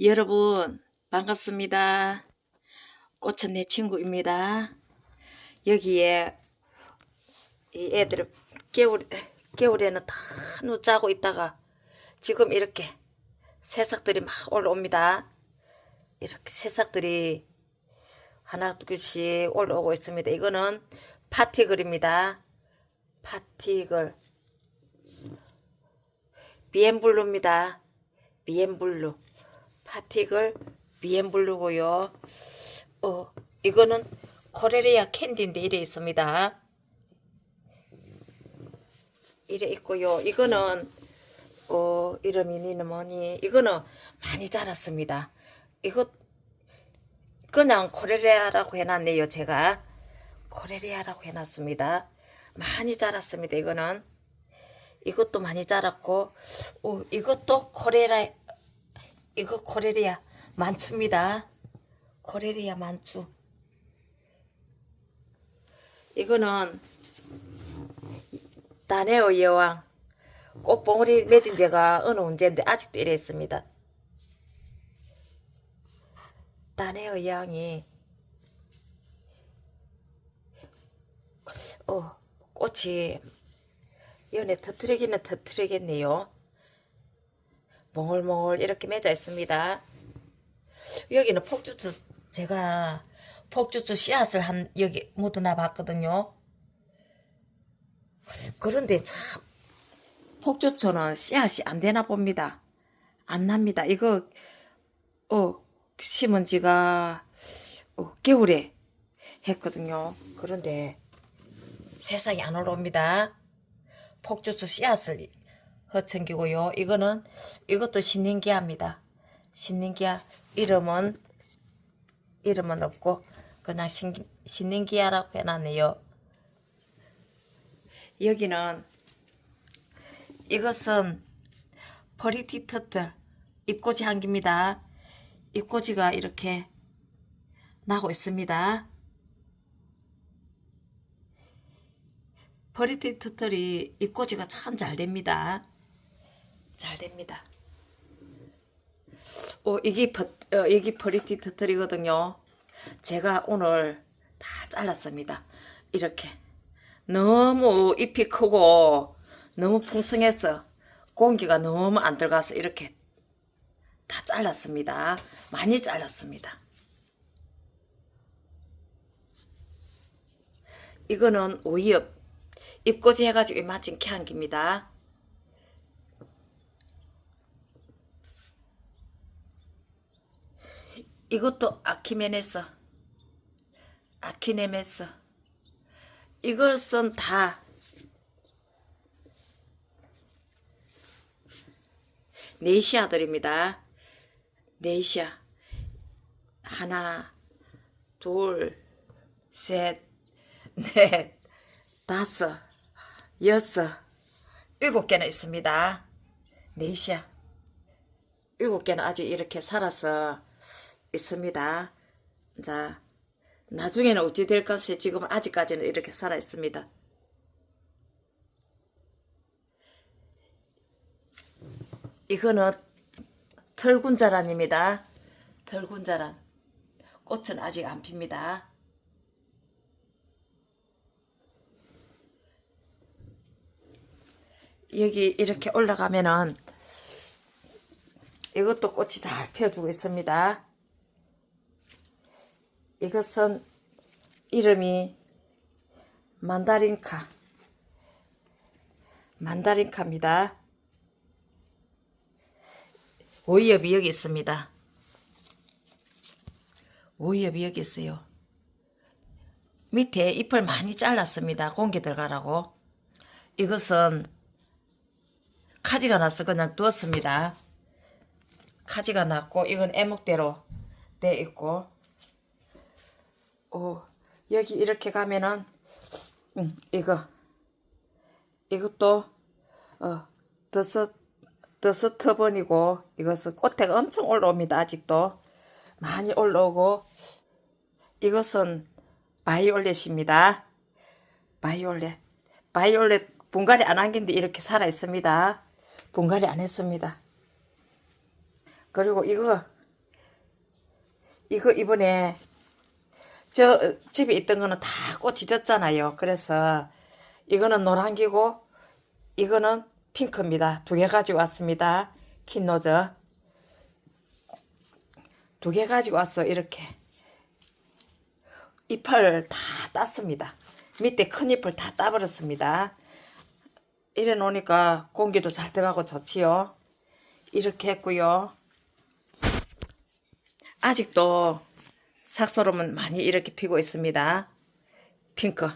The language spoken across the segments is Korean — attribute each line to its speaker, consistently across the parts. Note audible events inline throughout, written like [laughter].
Speaker 1: 여러분 반갑습니다. 꽃은 내 친구입니다. 여기에 이 애들 겨울 겨울에는 다 누자고 있다가 지금 이렇게 새싹들이 막 올라옵니다. 이렇게 새싹들이 하나 둘씩 올라오고 있습니다. 이거는 파티글입니다. 파티글 비엔블루입니다. 비엔블루 파티글 비엔블루고요. 어 이거는 코레리아 캔디인데 이래 있습니다. 이래 있고요. 이거는 어 이름이 니는 뭐니? 이거는 많이 자랐습니다. 이거 그냥 코레리아라고 해놨네요. 제가 코레리아라고 해놨습니다. 많이 자랐습니다. 이거는 이것도 많이 자랐고 오, 이것도 코레라 이거 코레리아 만추입니다. 코레리아 만추 이거는 다네오 여왕 꽃봉오리 맺은 지가 어느 언제인데 아직도 이래 있습니다. 다네오 여왕이 어 꽃이 연에 터트리기는 터트리겠네요. 몽글몽글 이렇게 맺어 있습니다. 여기는 폭주추 제가 폭주추 씨앗을 한 여기 묻어놔 봤거든요. 그런데 참 폭주초는 씨앗이 안 되나 봅니다. 안 납니다. 이거 어 심은 지가 어, 겨울에 했거든요. 그런데 세상에 안 올라옵니다. 폭주초 씨앗을 허청기고요. 이거는 이것도 신nin기아입니다. 신nin기아 이름은 이름은 없고 그냥 신, 신nin기아라고 해놨네요. 여기는 이것은 퍼리티 터틀 잎꽂이 한기입니다. 잎꽂이가 이렇게 나고 있습니다. 퍼리티 터틀이 잎꽂이가 참 잘 됩니다. 잘 됩니다. 어, 이게, 퍼, 어, 이게 퍼리티 터틀이거든요. 제가 오늘 다 잘랐습니다. 이렇게. 너무 잎이 크고 너무 풍성해서 공기가 너무 안 들어가서 이렇게 다 잘랐습니다. 많이 잘랐습니다. 이거는 오이엽 잎꽂이 해가지고 이마침 캐한 깁니다. 이것도 아키메네서 아키네메서 이것은 다 네시아들입니다. 네시아 하나 둘 셋, 넷, 다섯, 여섯, 일곱 개나 있습니다. 네시아 일곱 개는 아직 이렇게 살아서 있습니다. 자, 나중에는 어찌 될까 세 지금 아직까지는 이렇게 살아 있습니다. 이거는 털군자란입니다. 털군자란. 꽃은 아직 안 핍니다. 여기 이렇게 올라가면은 이것도 꽃이 잘 펴주고 있습니다. 이것은 이름이 만다린카 만다린카입니다. 오이엽이 여기 있습니다. 오이엽이 여기 있어요. 밑에 잎을 많이 잘랐습니다. 공기 들어가라고. 이것은 카지가 나서 그냥 두었습니다. 카지가 났고 이건 애목대로 돼 있고 오 여기 이렇게 가면은 음, 이거. 이것도 어 더서 더서 터번이고 이것은 꽃대가 엄청 올라옵니다 아직도. 많이 올라오고 이것은 바이올렛입니다. 바이올렛. 바이올렛 분갈이 안한 긴데 이렇게 살아 있습니다. 분갈이 안 했습니다. 그리고 이거 이거 이번에 저 어, 집에 있던 거는 다 꽃이 졌잖아요. 그래서 이거는 노란기고 이거는 핑크입니다. 두 개 가지고 왔습니다. 킨노즈 두개 가지고 왔어 이렇게 잎을 다 땄습니다. 밑에 큰 잎을 다 따버렸습니다. 이래 놓으니까 공기도 잘 들어가고 좋지요. 이렇게 했고요. 아직도 삭소름은 많이 이렇게 피고 있습니다. 핑크.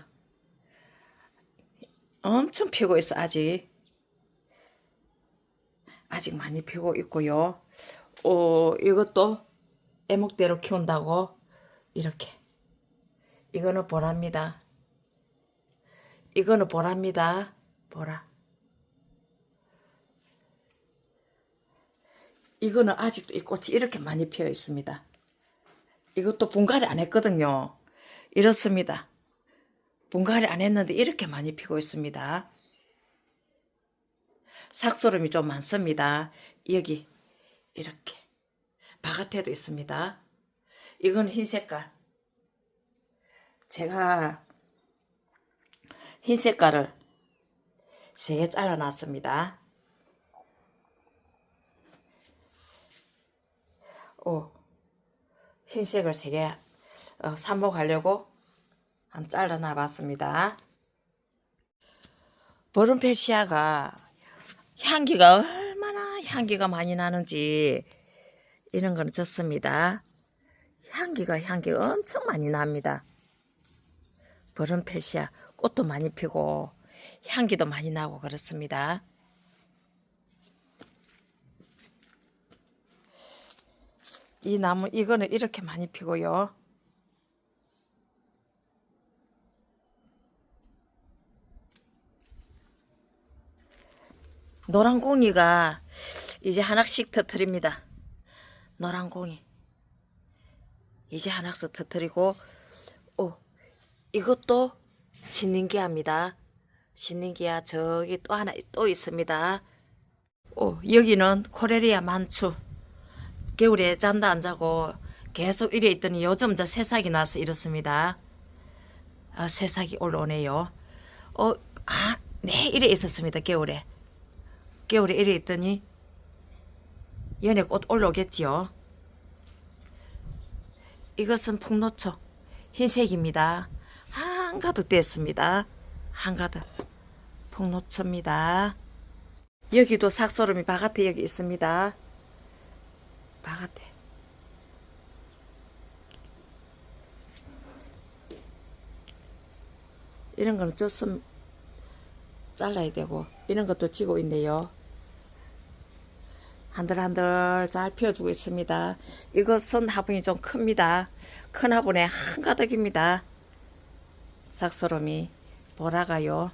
Speaker 1: 엄청 피고 있어, 아직. 아직 많이 피고 있고요. 어, 이것도 애목대로 키운다고 이렇게. 이거는 보랍니다. 이거는 보랍니다. 보라. 이거는 아직도 이 꽃이 이렇게 많이 피어 있습니다. 이것도 분갈이 안 했거든요. 이렇습니다. 분갈이 안 했는데 이렇게 많이 피고 있습니다. 삭소름이 좀 많습니다. 여기 이렇게 바깥에도 있습니다. 이건 흰 색깔. 제가 흰 색깔을 세 개 잘라놨습니다. 오, 흰색을 세개 어, 삽목하려고 한번 잘라놔 봤습니다. 보름페시아가 향기가 얼마나 향기가 많이 나는지 이런 거는 좋습니다. 향기가 향기가 엄청 많이 납니다. 보름페시아 꽃도 많이 피고 향기도 많이 나고 그렇습니다. 이 나무 이거는 이렇게 많이 피고요. 노란 공이가 이제 하나씩 터트립니다. 노란 공이 이제 하나씩 터트리고 오 이것도 신nin기야입니다. 신nin기야 저기 또 하나 또 있습니다. 오 여기는 코레리아 만추 겨울에 잠도 안 자고 계속 이래 있더니 요즘 저 새싹이 나서 이렇습니다. 아, 새싹이 올라오네요. 어, 아, 네, 이래 있었습니다. 겨울에. 겨울에 이래 있더니 연애꽃 올라오겠지요. 이것은 풍노초 흰색입니다. 한가득 됐습니다. 한가득 풍노초입니다. 여기도 삭소름이 바깥에 여기 있습니다. 바깥에 이런 거는 쪘음 잘라야 되고 이런 것도 지고 있네요. 한들한들 잘 피워주고 있습니다. 이것은 화분이 좀 큽니다. 큰 화분에 한가득입니다. 삭소름이 보라가요.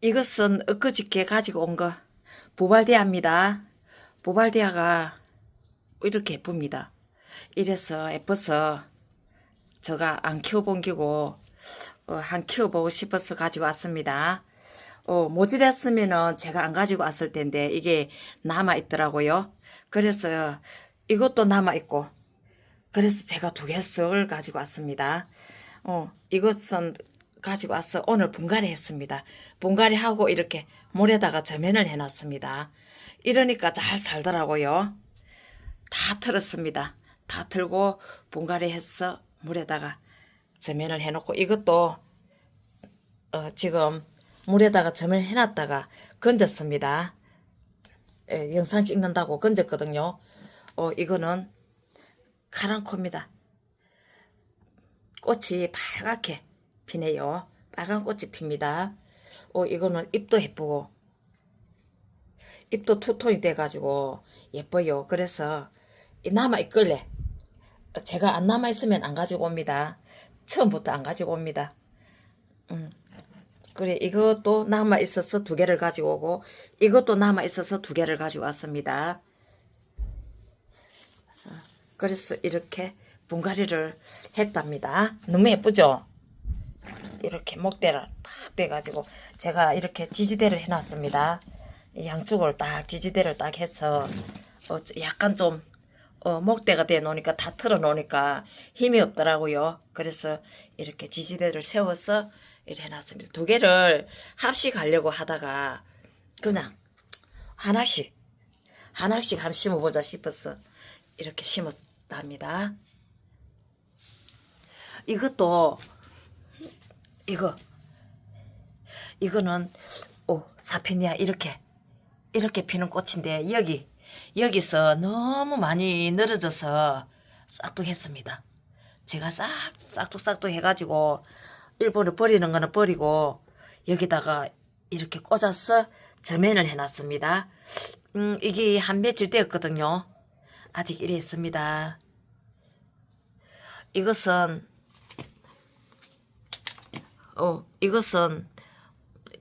Speaker 1: 이것은 엊그저께 가지고 온 거 보발대야입니다. 보발대야가 이렇게 예쁩니다. 이래서 예뻐서 제가 안 키워본 기고 어, 한 키워보고 싶어서 가지고 왔습니다. 어, 모질했으면은 제가 안 가지고 왔을 텐데 이게 남아 있더라고요. 그래서 이것도 남아 있고 그래서 제가 두 개씩을 가지고 왔습니다. 어, 이것은 가지고 와서 오늘 분갈이 했습니다. 분갈이 하고 이렇게 물에다가 저면을 해놨습니다. 이러니까 잘 살더라고요. 다 틀었습니다. 다 틀고 분갈이 해서 물에다가 저면을 해놓고 이것도 어, 지금 물에다가 저면 해놨다가 건졌습니다. 예, 영상 찍는다고 건졌거든요. 어, 이거는 카랑코입니다. 꽃이 빨갛게 피네요. 빨간 꽃이 핍니다. 어, 이거는 잎도 예쁘고, 잎도 투톤이 돼가지고 예뻐요. 그래서 이 남아 있길래 제가 안 남아 있으면 안 가지고 옵니다. 처음부터 안 가지고 옵니다. 음. 그래, 이것도 남아 있어서 두 개를 가지고 오고, 이것도 남아 있어서 두 개를 가지고 왔습니다. 어, 그래서 이렇게 분갈이를 했답니다. 너무 예쁘죠? 이렇게 목대를 딱 빼가지고 제가 이렇게 지지대를 해놨습니다. 이 양쪽을 딱 지지대를 딱 해서 어, 약간 좀 어, 목대가 돼 놓으니까 다 틀어 놓으니까 힘이 없더라고요. 그래서 이렇게 지지대를 세워서 이렇게 해놨습니다. 두 개를 합식하려고 하다가 그냥 하나씩 하나씩 한번 심어보자 싶어서 이렇게 심었답니다. 이것도 이거 이거는 오 사피니아 이렇게 이렇게 피는 꽃인데 여기 여기서 너무 많이 늘어져서 싹둑했습니다. 제가 싹 싹둑싹둑 해가지고 일본에 버리는 거는 버리고 여기다가 이렇게 꽂아서 점연을 해놨습니다. 음 이게 한 며칠 되었거든요. 아직 이래 있습니다. 이것은 어 이것은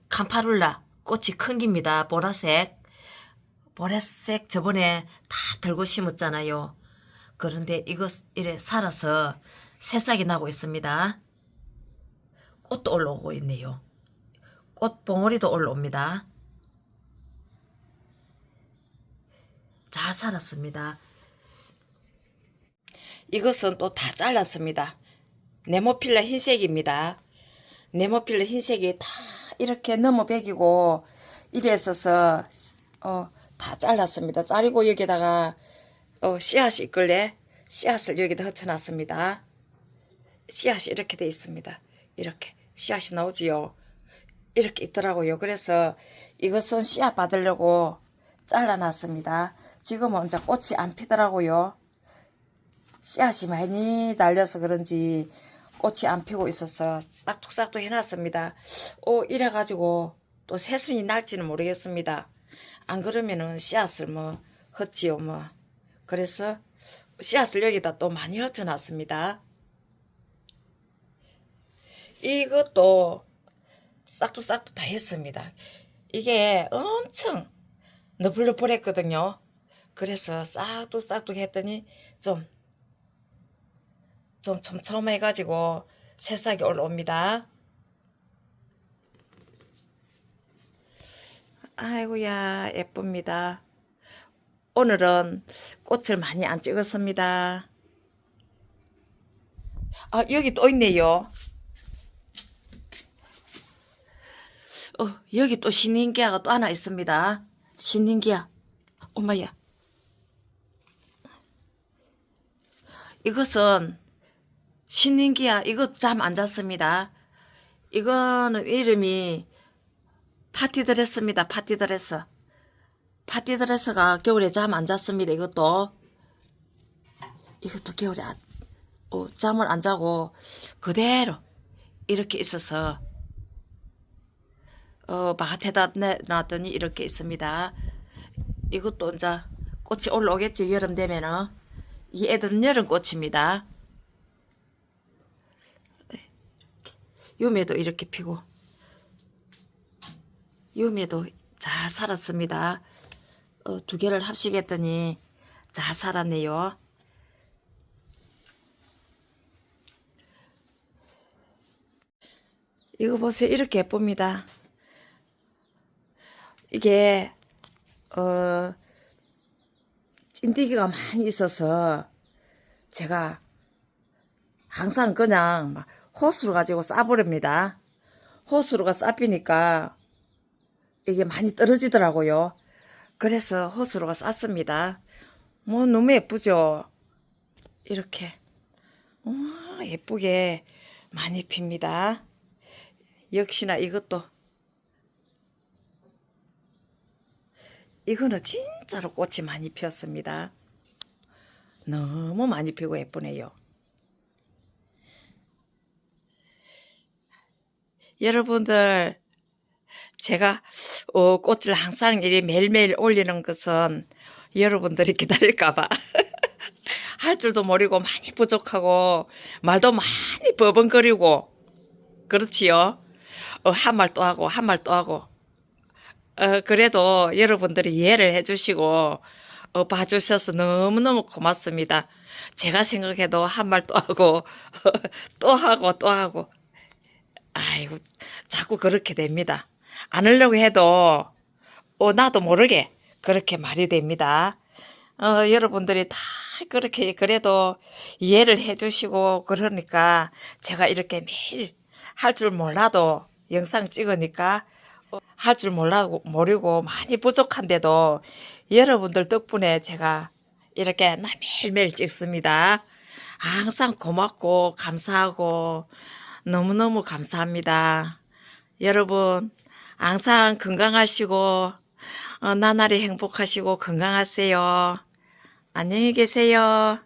Speaker 1: 캄파룰라 꽃이 큰 깁니다. 보라색 보라색 저번에 다 들고 심었잖아요. 그런데 이것 이래 살아서 새싹이 나고 있습니다. 꽃도 올라오고 있네요. 꽃 봉오리도 올라옵니다. 잘 살았습니다. 이것은 또 다 잘랐습니다. 네모필라 흰색입니다. 네모필라 흰색이 다 이렇게 넘어 베기고 이래 있어서 어, 다 잘랐습니다. 자르고 여기다가 어, 씨앗이 있길래 씨앗을 여기다 흩어놨습니다. 씨앗이 이렇게 돼 있습니다. 이렇게 씨앗이 나오지요. 이렇게 있더라고요. 그래서 이것은 씨앗 받으려고 잘라놨습니다. 지금은 이제 꽃이 안 피더라고요. 씨앗이 많이 달려서 그런지 꽃이 안 피고 있어서 싹둑싹둑 해놨습니다. 오 이래가지고 또 새순이 날지는 모르겠습니다. 안 그러면은 씨앗을 뭐 헛지요 뭐. 그래서 씨앗을 여기다 또 많이 흩어놨습니다. 이것도 싹둑싹둑 다 했습니다. 이게 엄청 너플너플했거든요. 그래서 싹둑싹둑 했더니 좀, 좀 촘촘해가지고 새싹이 올라옵니다. 아이고야, 예쁩니다. 오늘은 꽃을 많이 안 찍었습니다. 아, 여기 또 있네요. 어, 여기 또 신인기아가 또 하나 있습니다. 신인기아. 엄마야. 이것은 신인기아, 이거 잠 안 잤습니다. 이거는 이름이 파티드레스입니다. 파티드레스. 파티드레스가 겨울에 잠 안 잤습니다. 이것도. 이것도 겨울에 안, 어, 잠을 안 자고 그대로 이렇게 있어서 어, 밭에다 놨더니 이렇게 있습니다. 이것도 이제 꽃이 올라오겠지, 여름 되면은. 이 애들은 여름 꽃입니다. 요매도 이렇게 피고, 요매도 잘 살았습니다. 어, 두 개를 합식했더니 잘 살았네요. 이거 보세요. 이렇게 예쁩니다. 이게 어 찐디기가 많이 있어서 제가 항상 그냥 막 호수로 가지고 싸버립니다. 호수로가 싸피니까 이게 많이 떨어지더라고요. 그래서 호수로가 쌌습니다. 뭐 너무 예쁘죠? 이렇게 어, 예쁘게 많이 핍니다. 역시나 이것도 이거는 진짜로 꽃이 많이 피었습니다. 너무 많이 피고 예쁘네요. 여러분들, 제가 어, 꽃을 항상 이리 매일매일 올리는 것은 여러분들이 기다릴까봐. [laughs] 할 줄도 모르고 많이 부족하고 말도 많이 버벅거리고 그렇지요. 어, 한 말 또 하고 한 말 또 하고 어, 그래도 여러분들이 이해를 해주시고, 어, 봐주셔서 너무너무 고맙습니다. 제가 생각해도 한 말 또 하고, [laughs] 또 하고, 또 하고. 아이고, 자꾸 그렇게 됩니다. 안 하려고 해도, 어, 나도 모르게 그렇게 말이 됩니다. 어, 여러분들이 다 그렇게 그래도 이해를 해주시고 그러니까 제가 이렇게 매일 할 줄 몰라도 영상 찍으니까 어, 할줄 몰라고 모르고 많이 부족한데도 여러분들 덕분에 제가 이렇게 나 매일매일 찍습니다. 항상 고맙고 감사하고 너무너무 감사합니다. 여러분 항상 건강하시고 어, 나날이 행복하시고 건강하세요. 안녕히 계세요.